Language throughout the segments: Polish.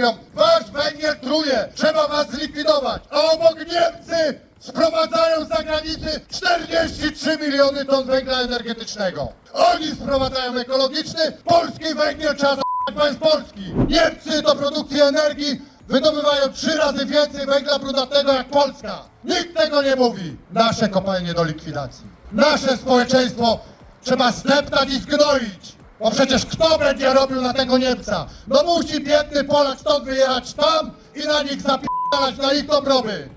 mówią, wasz węgiel truje, trzeba was zlikwidować. A obok Niemcy sprowadzają z zagranicy 43 miliony ton węgla energetycznego. Oni sprowadzają ekologiczny, polski węgiel trzeba jest polski. Niemcy do produkcji energii wydobywają trzy razy więcej węgla brunatnego jak Polska. Nikt tego nie mówi. Nasze kopalnie do likwidacji. Nasze społeczeństwo trzeba zdeptać i zgnoić. Bo przecież kto będzie robił na tego Niemca? No musi biedny Polak stąd wyjechać tam i na nich zapierdalać, na ich dobrobyt.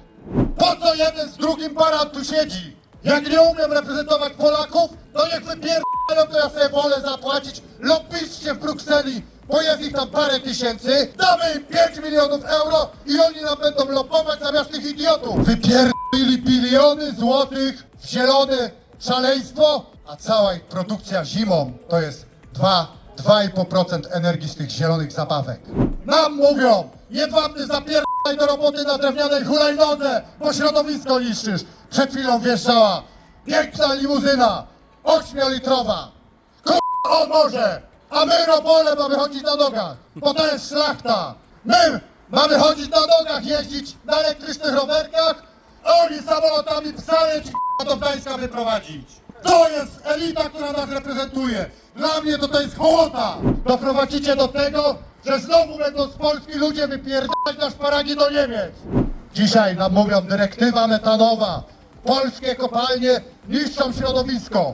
Po co jeden z drugim parat tu siedzi? Jak nie umiem reprezentować Polaków, to niech wypierdalają, to ja sobie wolę zapłacić lobbyście w Brukseli, bo jest ich tam parę tysięcy, damy im 5 milionów euro i oni nam będą lobbować zamiast tych idiotów. Wypierdolili biliony złotych w zielone szaleństwo, a cała ich produkcja zimą to jest 2, 2,5% energii z tych zielonych zabawek. Nam mówią, jedwabny zapierdalaj do roboty na drewnianej hulajnodze, bo środowisko niszczysz. Przed chwilą wjeżdżała piękna limuzyna, ośmiolitrowa. K***a on może, a my robole mamy chodzić na nogach, bo to jest szlachta. My mamy chodzić na nogach, jeździć na elektrycznych rowerkach, a oni samolotami psaleć k***a, do Gdańska wyprowadzić. To jest elita, która nas reprezentuje. Dla mnie to to jest hołota. Doprowadzicie do tego, że znowu będą z Polski ludzie wypierdalać na szparagi do Niemiec. Dzisiaj nam mówią dyrektywa metanowa. Polskie kopalnie niszczą środowisko.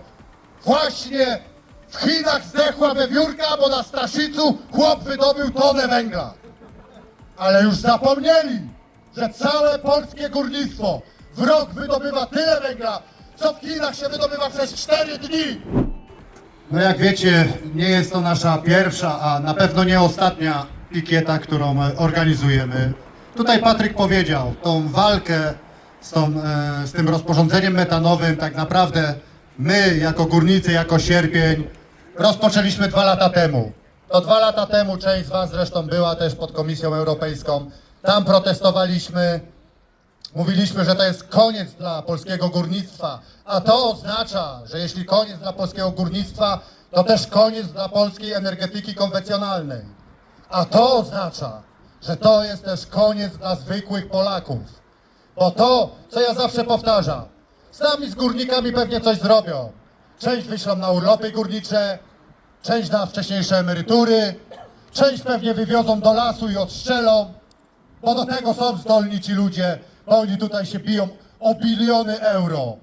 Właśnie w Chinach zdechła wewiórka, bo na Staszicu chłop wydobył tonę węgla. Ale już zapomnieli, że całe polskie górnictwo w rok wydobywa tyle węgla, co w Chinach się wydobywa przez 4 dni. No jak wiecie, nie jest to nasza pierwsza, a na pewno nie ostatnia pikieta, którą e, organizujemy. Tutaj Patryk powiedział, tą walkę z, tą, e, z tym rozporządzeniem metanowym tak naprawdę my jako górnicy, jako sierpień rozpoczęliśmy dwa lata temu. To dwa lata temu część z Was zresztą była też pod Komisją Europejską. Tam protestowaliśmy, mówiliśmy, że to jest koniec dla polskiego górnictwa, a to oznacza, że jeśli koniec dla polskiego górnictwa, to też koniec dla polskiej energetyki konwencjonalnej. A to oznacza, że to jest też koniec dla zwykłych Polaków. Bo to, co ja zawsze powtarzam, z nami z górnikami pewnie coś zrobią. Część wyślą na urlopy górnicze, część na wcześniejsze emerytury, część pewnie wywiozą do lasu i odstrzelą, bo do tego są zdolni ci ludzie, oni tutaj się biją o biliony euro.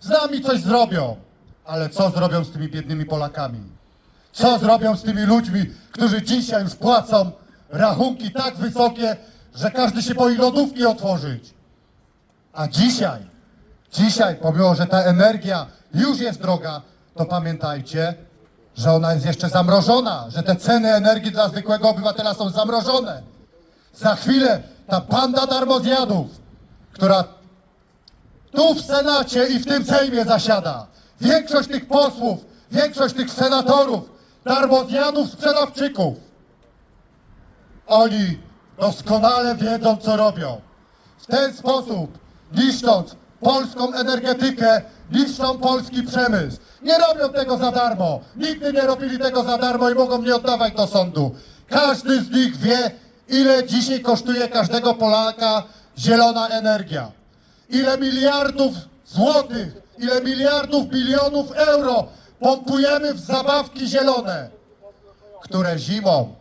Z nami coś zrobią, ale co zrobią z tymi biednymi Polakami? Co zrobią z tymi ludźmi, którzy dzisiaj już płacą rachunki tak wysokie, że każdy się boi lodówki otworzyć? A dzisiaj, dzisiaj, pomimo że ta energia już jest droga, to pamiętajcie, że ona jest jeszcze zamrożona, że te ceny energii dla zwykłego obywatela są zamrożone. Za chwilę ta panda darmozjadów, która tu w Senacie i w tym Sejmie zasiada, większość tych posłów, większość tych senatorów, darmozjadów, sprzedawczyków, oni doskonale wiedzą, co robią. W ten sposób, niszcząc polską energetykę, niszczą polski przemysł. Nie robią tego za darmo. Nigdy nie robili tego za darmo i mogą nie oddawać do sądu. Każdy z nich wie, ile dzisiaj kosztuje każdego Polaka zielona energia. Ile miliardów złotych, ile miliardów, bilionów euro pompujemy w zabawki zielone, które zimą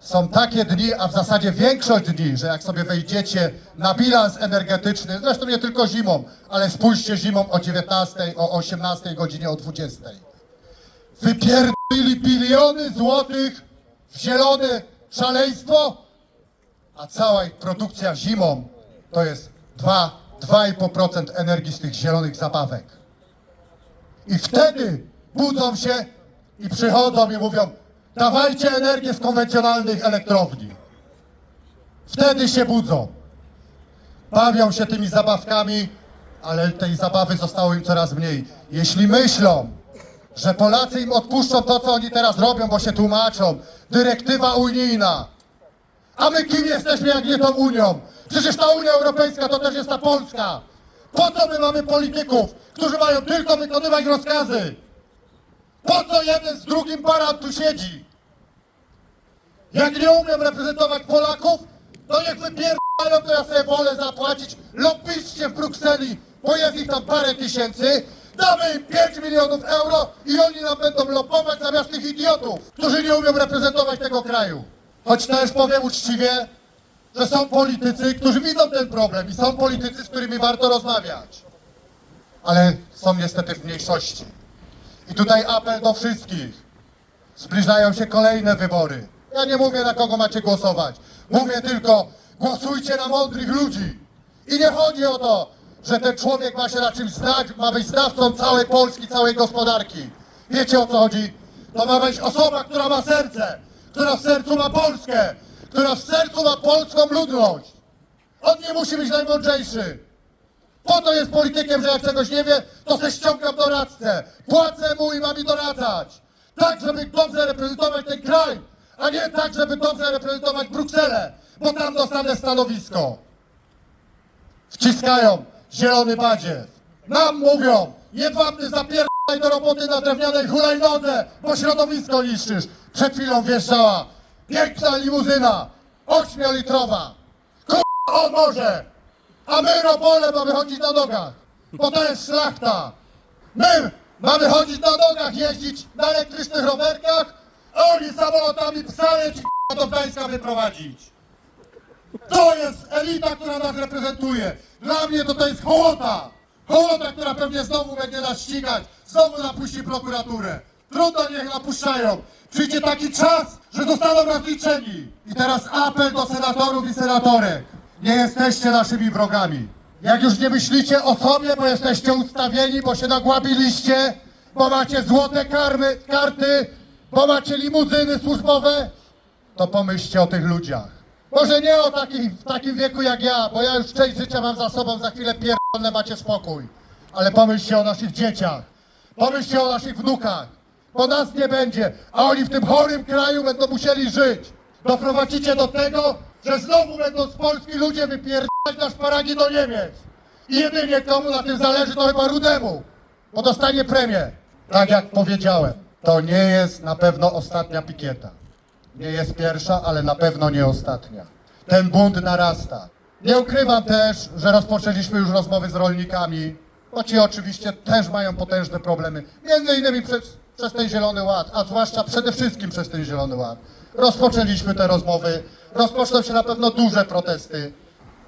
są takie dni, a w zasadzie większość dni, że jak sobie wejdziecie na bilans energetyczny, zresztą nie tylko zimą, ale spójrzcie zimą o 19, o 18 godzinie, o 20. Wypierdolili biliony złotych w zielone szaleństwo, a cała ich produkcja zimą to jest 2, 2,5% energii z tych zielonych zabawek. I wtedy budzą się i przychodzą i mówią, dawajcie energię z konwencjonalnych elektrowni. Wtedy się budzą. Bawią się tymi zabawkami, ale tej zabawy zostało im coraz mniej. Jeśli myślą, że Polacy im odpuszczą to, co oni teraz robią, bo się tłumaczą, dyrektywa unijna, a my kim jesteśmy, jak nie tą Unią? Przecież ta Unia Europejska to też jest ta Polska. Po co my mamy polityków, którzy mają tylko wykonywać rozkazy? Po co jeden z drugim parat tu siedzi? Jak nie umiem reprezentować Polaków, to niech wypierdalają, to ja sobie wolę zapłacić lobbyście w Brukseli, bo jest ich tam parę tysięcy, damy im 5 milionów euro i oni nam będą lobbować zamiast tych idiotów, którzy nie umią reprezentować tego kraju. Choć też powiem uczciwie, że są politycy, którzy widzą ten problem i są politycy, z którymi warto rozmawiać. Ale są niestety w mniejszości. I tutaj apel do wszystkich. Zbliżają się kolejne wybory. Ja nie mówię na kogo macie głosować. Mówię tylko, głosujcie na mądrych ludzi. I nie chodzi o to, że ten człowiek ma się na czymś znać, ma być znawcą całej Polski, całej gospodarki. Wiecie o co chodzi? To ma być osoba, która ma serce, która w sercu ma Polskę, która w sercu ma polską ludność. On nie musi być najmądrzejszy. Po to jest politykiem, że jak czegoś nie wie, to se ściągam doradcę. Płacę mu i ma mi doradzać. Tak, żeby dobrze reprezentować ten kraj, a nie tak, żeby dobrze reprezentować Brukselę, bo tam dostanę stanowisko. Wciskają zielony badziew. Nam mówią, jedwabny zapierdaj do roboty na drewnianej hulajnodze, bo środowisko niszczysz. Przed chwilą wjeżdżała piękna limuzyna, ośmiolitrowa. Kurwa, on może! A my robole mamy chodzić na nogach, bo to jest szlachta. My mamy chodzić na nogach, jeździć na elektrycznych rowerkach, a oni samolotami psane ci do Gdańska wyprowadzić. To jest elita, która nas reprezentuje. Dla mnie to to jest hołota. Hołota, która pewnie znowu będzie nas ścigać, znowu napuści prokuraturę. Trudno niech napuszczają. Przyjdzie taki czas, że zostaną rozliczeni. I teraz apel do senatorów i senatorek. Nie jesteście naszymi wrogami. Jak już nie myślicie o sobie, bo jesteście ustawieni, bo się nagłabiliście, bo macie złote karmy, karty, bo macie limuzyny służbowe, to pomyślcie o tych ludziach. Może nie o takich, w takim wieku jak ja, bo ja już część życia mam za sobą, za chwilę pierdolne macie spokój. Ale pomyślcie o naszych dzieciach, pomyślcie o naszych wnukach, bo nas nie będzie, a oni w tym chorym kraju będą musieli żyć. Doprowadzicie do tego, że znowu będą z Polski ludzie wypierdalać na szparagi do Niemiec. I jedynie komu na tym zależy, to chyba Rudemu, bo dostanie premię. Tak jak powiedziałem, to nie jest na pewno ostatnia pikieta. Nie jest pierwsza, ale na pewno nie ostatnia. Ten bunt narasta. Nie ukrywam też, że rozpoczęliśmy już rozmowy z rolnikami, bo ci oczywiście też mają potężne problemy. Między innymi przez, przez ten Zielony Ład, a zwłaszcza przede wszystkim przez ten Zielony Ład. Rozpoczęliśmy te rozmowy. Rozpoczną się na pewno duże protesty.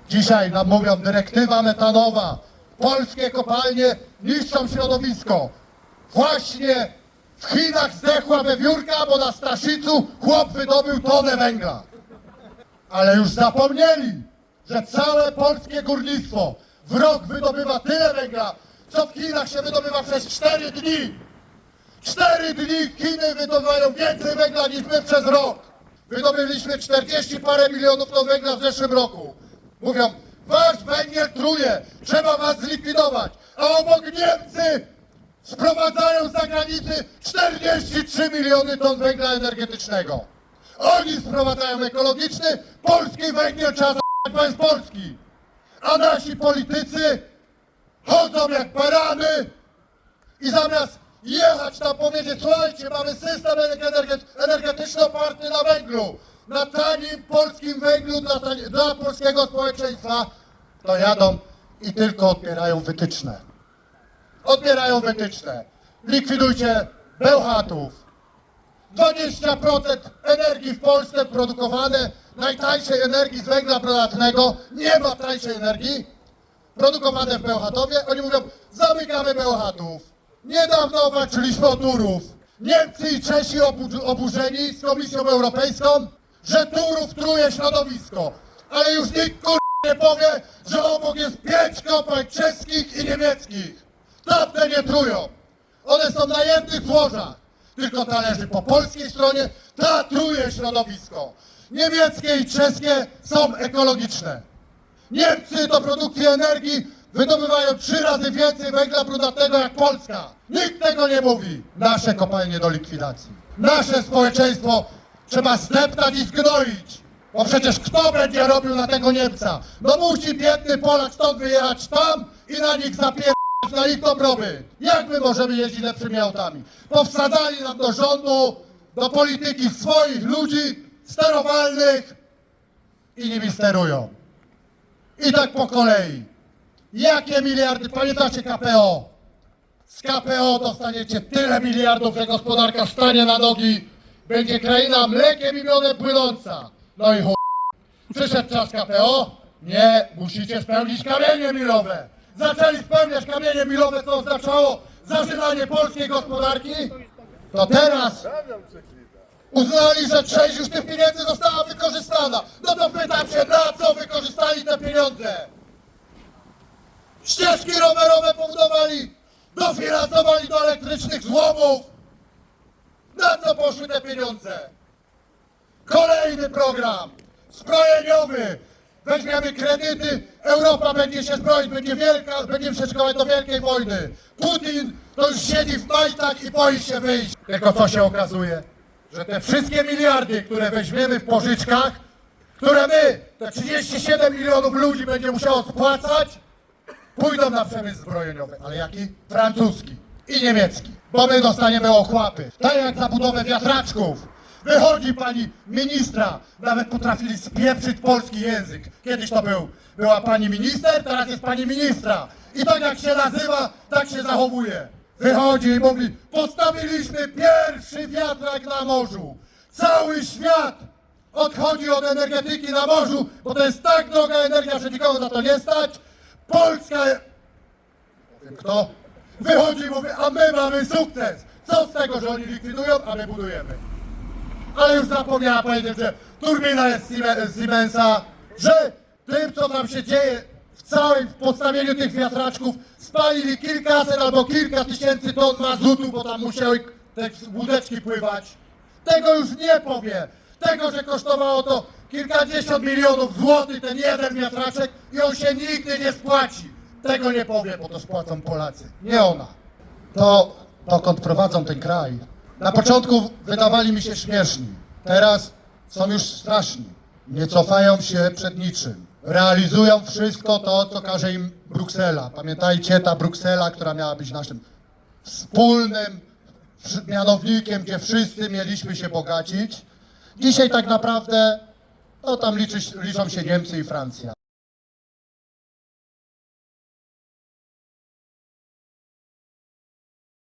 Dzisiaj nam mówią dyrektywa metanowa. Polskie kopalnie niszczą środowisko. Właśnie w Chinach zdechła wewiórka, bo na Staszicu chłop wydobył tonę węgla. Ale już zapomnieli, że całe polskie górnictwo w rok wydobywa tyle węgla, co w Chinach się wydobywa przez 4 dni. 4 dni Chiny wydobywają więcej węgla niż my przez rok. Wydobyliśmy 40 parę milionów ton węgla w zeszłym roku. Mówią, wasz węgiel truje, trzeba was zlikwidować. A obok Niemcy sprowadzają z zagranicy 43 miliony ton węgla energetycznego. Oni sprowadzają ekologiczny, polski węgiel trzeba jest polski. A nasi politycy chodzą jak barany i zamiast jechać tam powiedzieć, słuchajcie, mamy system energe- energetyczny oparty na węglu, na tanim polskim węglu dla, dla polskiego społeczeństwa, to jadą i tylko odbierają wytyczne. Odbierają wytyczne. Likwidujcie Bełchatów. 20% energii w Polsce produkowane, najtańszej energii z węgla brunatnego, nie ma tańszej energii, produkowane w Bełchatowie. Oni mówią, zamykamy Bełchatów. Niedawno walczyliśmy o Turów. Niemcy i Czesi obu- oburzeni z Komisją Europejską, że Turów truje środowisko. Ale już nikt kur... nie powie, że obok jest pięć kopalń czeskich i niemieckich. Tamte nie trują. One są na jednych złożach. Tylko ta leży po polskiej stronie, ta truje środowisko. Niemieckie i czeskie są ekologiczne. Niemcy do produkcji energii wydobywają trzy razy więcej węgla brunatnego jak Polska. Nikt tego nie mówi. Nasze kopalnie do likwidacji. Nasze społeczeństwo trzeba zdeptać i zgnoić. Bo przecież kto będzie robił na tego Niemca? No musi biedny Polak stąd wyjechać tam i na nich zapierdać na ich dobrobyt. Jak my możemy jeździć lepszymi autami? Powsadzali nam do rządu, do polityki swoich ludzi sterowalnych i nimi sterują. I tak po kolei. Jakie miliardy, pamiętacie KPO? Z KPO dostaniecie tyle miliardów, że gospodarka stanie na nogi, będzie kraina mlekiem i miodem płynąca. No i chuj. Przyszedł czas KPO? Nie, musicie spełnić kamienie milowe. Zaczęli spełniać kamienie milowe, co oznaczało zażynanie polskiej gospodarki. To teraz uznali, że część już tych pieniędzy została wykorzystana. No to pytam się, na co wykorzystali te pieniądze? Ścieżki rowerowe pobudowali, dofinansowali do elektrycznych złomów. Na co poszły te pieniądze? Kolejny program zbrojeniowy. Weźmiemy kredyty, Europa będzie się zbroić, będzie wielka, będziemy się szykować do wielkiej wojny. Putin to już siedzi w majtach i boi się wyjść. Tylko co się okazuje? Że te wszystkie miliardy, które weźmiemy w pożyczkach, które my, te 37 milionów ludzi będzie musiało spłacać, pójdą na przemysł zbrojeniowy. Ale jaki? Francuski i niemiecki. Bo my dostaniemy ochłapy. Tak jak za budowę wiatraczków. Wychodzi pani ministra, nawet potrafili spieprzyć polski język. Kiedyś to był, była pani minister, teraz jest pani ministra. I tak jak się nazywa, tak się zachowuje. Wychodzi i mówi, postawiliśmy pierwszy wiatrak na morzu. Cały świat odchodzi od energetyki na morzu, bo to jest tak droga energia, że nikogo na to nie stać. Polska Wiem kto? Wychodzi i mówi, a my mamy sukces. Co z tego, że oni likwidują, a my budujemy. Ale już zapomniała powiedzieć, że turbina jest Siemensa, że tym, co tam się dzieje w całym postawieniu tych wiatraczków, spalili kilkaset albo kilka tysięcy ton mazutu, bo tam musiały te łódeczki pływać. Tego już nie powie. Tego, że kosztowało to kilkadziesiąt milionów złotych ten jeden wiatraczek i on się nigdy nie spłaci. Tego nie powie, bo to spłacą Polacy, nie ona. To dokąd prowadzą ten kraj. Na początku wydawali mi się śmieszni, teraz są już straszni. Nie cofają się przed niczym. Realizują wszystko to, co każe im Bruksela. Pamiętajcie, ta Bruksela, która miała być naszym wspólnym mianownikiem, gdzie wszyscy mieliśmy się bogacić. Dzisiaj tak naprawdę, no tam liczy, liczą się Niemcy i Francja.